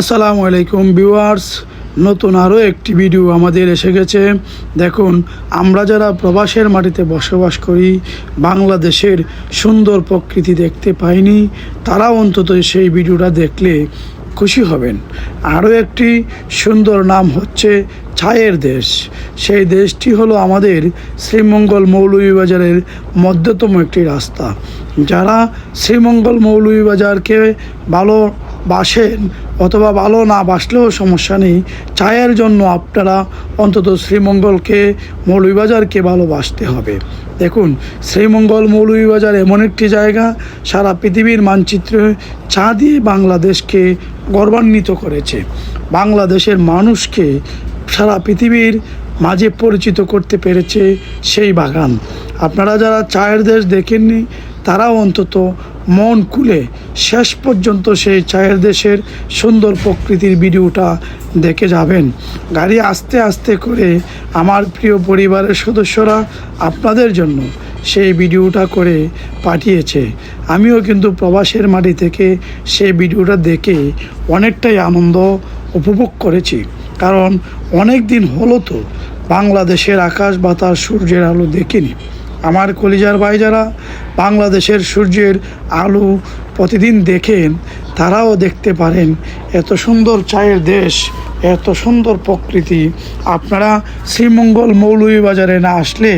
আসসালামু আলাইকুম ভিউয়ার্স, নতুন আরও একটি ভিডিও আমাদের এসে গেছে। দেখুন, আমরা যারা প্রবাসের মাটিতে বসবাস করি, বাংলাদেশের সুন্দর প্রকৃতি দেখতে পাইনি, তারা অন্তত সেই ভিডিওটা দেখলে খুশি হবেন। আরও একটি সুন্দর নাম হচ্ছে ছায়ের দেশ। সেই দেশটি হলো আমাদের শ্রীমঙ্গল মৌলভীবাজারের মধ্যতম একটি রাস্তা। যারা শ্রীমঙ্গল মৌলভীবাজারকে ভালো বাসেন অথবা ভালো না বাসলেও সমস্যা নেই। চায়ের জন্য আপনারা অন্তত শ্রীমঙ্গলকে, মৌলভীবাজারকে ভালোবাসতে হবে। দেখুন, শ্রীমঙ্গল মৌলভীবাজার এমন একটি জায়গা, সারা পৃথিবীর মানচিত্রে চা দিয়ে বাংলাদেশকে গর্বান্বিত করেছে। বাংলাদেশের মানুষকে সারা পৃথিবীর মাঝে পরিচিত করতে পেরেছে সেই বাগান। আপনারা যারা চায়ের দেশ দেখেননি তারাও অন্তত মন খুলে শেষ পর্যন্ত সেই চায়ের দেশের সুন্দর প্রকৃতির ভিডিওটা দেখে যাবেন। গাড়ি আস্তে আস্তে করে আমার প্রিয় পরিবারের সদস্যরা আপনাদের জন্য সেই ভিডিওটা করে পাঠিয়েছে। আমিও কিন্তু প্রবাসের মাটি থেকে সেই ভিডিওটা দেখে অনেকটাই আনন্দ উপভোগ করেছি। কারণ অনেক দিন হলো তো বাংলাদেশের আকাশ বাতাস সূর্যের আলো দেখিনি। আমার কলিজার ভাই যারা বাংলাদেশের সূর্যের আলো প্রতিদিন দেখেন, তারাও দেখতে পারেন এত সুন্দর চায়ের দেশ, এত সুন্দর প্রকৃতি। আপনারা শ্রীমঙ্গল মৌলভীবাজারে না আসলে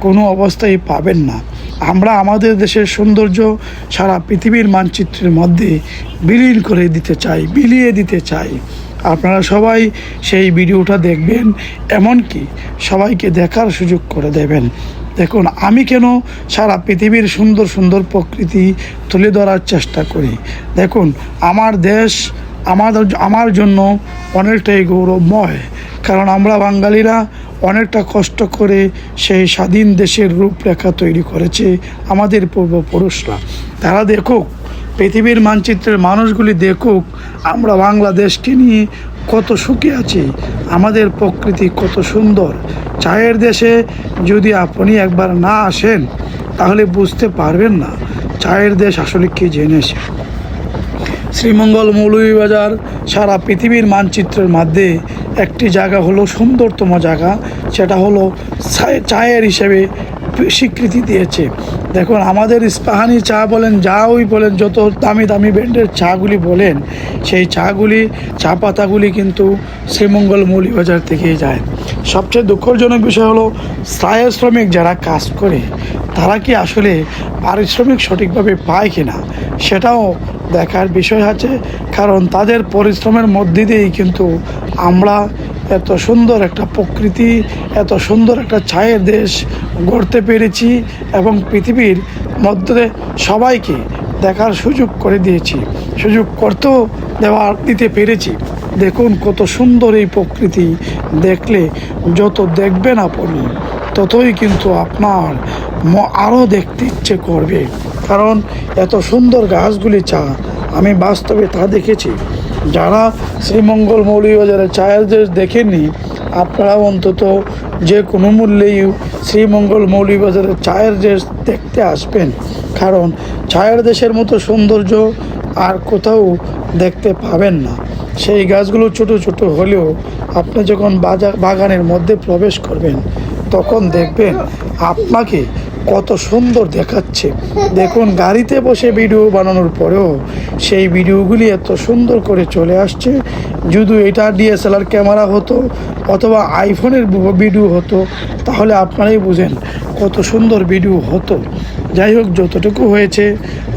কোনো অবস্থায় পাবেন না। আমরা আমাদের দেশের সৌন্দর্য সারা পৃথিবীর মানচিত্রের মধ্যে বিলীন করে দিতে চাই, বিলিয়ে দিতে চাই। আপনারা সবাই সেই ভিডিওটা দেখবেন, এমনকি সবাইকে দেখার সুযোগ করে দেবেন। দেখুন, আমি কেন সারা পৃথিবীর সুন্দর সুন্দর প্রকৃতি তুলে ধরার চেষ্টা করি? দেখুন, আমার দেশ আমাদের আমার জন্য অনেকটাই গৌরবময়, কারণ আমরা বাঙালিরা অনেকটা কষ্ট করে সেই স্বাধীন দেশের রূপরেখা তৈরি করেছে আমাদের পূর্বপুরুষরা। তারা দেখুক পৃথিবীর মানচিত্রের মানুষগুলি দেখুক, আমরা বাংলাদেশকে নিয়ে কত সুখী আছি, আমাদের প্রকৃতি কত সুন্দর। চায়ের দেশে যদি আপনি একবার না আসেন, তাহলে বুঝতে পারবেন না চায়ের দেশ আসলে কি জেনেছে শ্রীমঙ্গল মৌলভীবাজার সারা পৃথিবীর মানচিত্রের মধ্যে একটি জায়গা হলো সুন্দরতম জায়গা, সেটা হলো চায়ের হিসেবে স্বীকৃতি দিয়েছে। দেখুন, আমাদের ইস্পাহানি চা বলেন, যা ওই বলেন, যত দামি দামি ব্র্যান্ডের চাগুলি বলেন, সেই চাগুলি, চা পাতাগুলি কিন্তু শ্রীমঙ্গল মৌলভীবাজার থেকেই যায়। সবচেয়ে দুঃখজনক বিষয় হলো, স্থায়ী শ্রমিক যারা কাজ করে, তারা কি আসলে পারিশ্রমিক সঠিকভাবে পায় কিনা, সেটাও দেখার বিষয় আছে। কারণ তাদের পরিশ্রমের মধ্যে দিয়েই কিন্তু আমরা এত সুন্দর একটা প্রকৃতি, এত সুন্দর একটা ছায়ের দেশ গড়তে পেরেছি এবং পৃথিবীর মধ্যে সবাইকে দেখার সুযোগ করে দিয়েছি। সুযোগ করতেও দেওয়া দিতে পেরেছি। দেখুন কত সুন্দর এই প্রকৃতি। দেখলে যত দেখবেন আপনি, ততই কিন্তু আপনার আরও দেখতে ইচ্ছে করবে। কারণ এত সুন্দর গাছগুলি চা, আমি বাস্তবে তা দেখেছি। যারা শ্রীমঙ্গল মৌলভীবাজারে চায়ের দেশ দেখেননি, আপনারা অন্তত যে কোনো মূল্যেই শ্রীমঙ্গল মৌলভীবাজারের চায়ের দেশ দেখতে আসবেন। কারণ চায়ের দেশের মতো সৌন্দর্য আর কোথাও দেখতে পাবেন না। সেই গাছগুলো ছোট ছোট হলেও আপনি যখন বাজার বাগানের মধ্যে প্রবেশ করবেন, তখন দেখবেন আপনাকে কত সুন্দর দেখাচ্ছে। দেখুন, গাড়িতে বসে ভিডিও বানানোর পরেও সেই ভিডিওগুলি এত সুন্দর করে চলে আসছে। যদি এটা ডিএসএলআর ক্যামেরা হতো অথবা আইফোনের ভিডিও হতো, তাহলে আপনারাই বুঝেন কত সুন্দর ভিডিও হতো। যাই হোক, যতটুকু হয়েছে,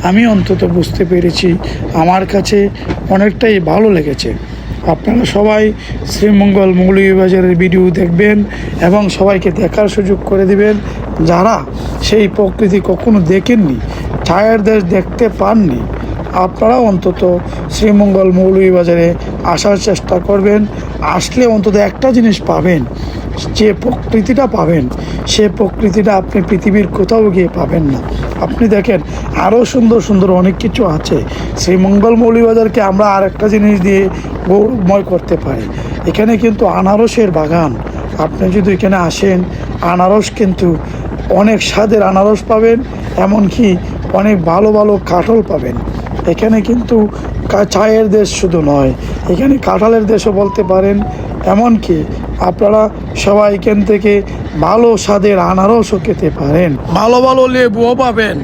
আমি অন্তত বুঝতে পেরেছি। আমার কাছে অনেকটাই ভালো লেগেছে। আপনারা সবাই শ্রীমঙ্গল মৌলভীবাজারের ভিডিও দেখবেন এবং সবাইকে দেখার সুযোগ করে দিবেন। যারা সেই প্রকৃতি কখনো দেখেননি, ছায়ের দেশ দেখতে পাননি আপনারাও অন্তত শ্রীমঙ্গল মৌলভীবাজারে আসার চেষ্টা করবেন, আসলে অন্তত একটা জিনিস পাবেন, যে প্রকৃতিটা পাবেন, সে প্রকৃতিটা আপনি পৃথিবীর কোথাও গিয়ে পাবেন না। আপনি দেখেন আরও সুন্দর সুন্দর অনেক কিছু আছে। শ্রীমঙ্গল মৌলভীবাজারকে আমরা আর একটা জিনিস দিয়ে গৌরবময় করতে পারি। এখানে কিন্তু আনারসের বাগান, আপনি যদি এখানে আসেন, আনারস কিন্তু অনেক স্বাদের আনারস পাবেন, এমনকি অনেক ভালো ভালো কাঁঠল পাবেন। এখানে কিন্তু চায়ের দেশ শুধু নয়, এখানে কাঁঠালের দেশও বলতে পারেন। এমনকি আপনারা সবাই এখান থেকে ভালো স্বাদের আনারসও খেতে পারেন। ভালো ভালো লেবুও পাবেন।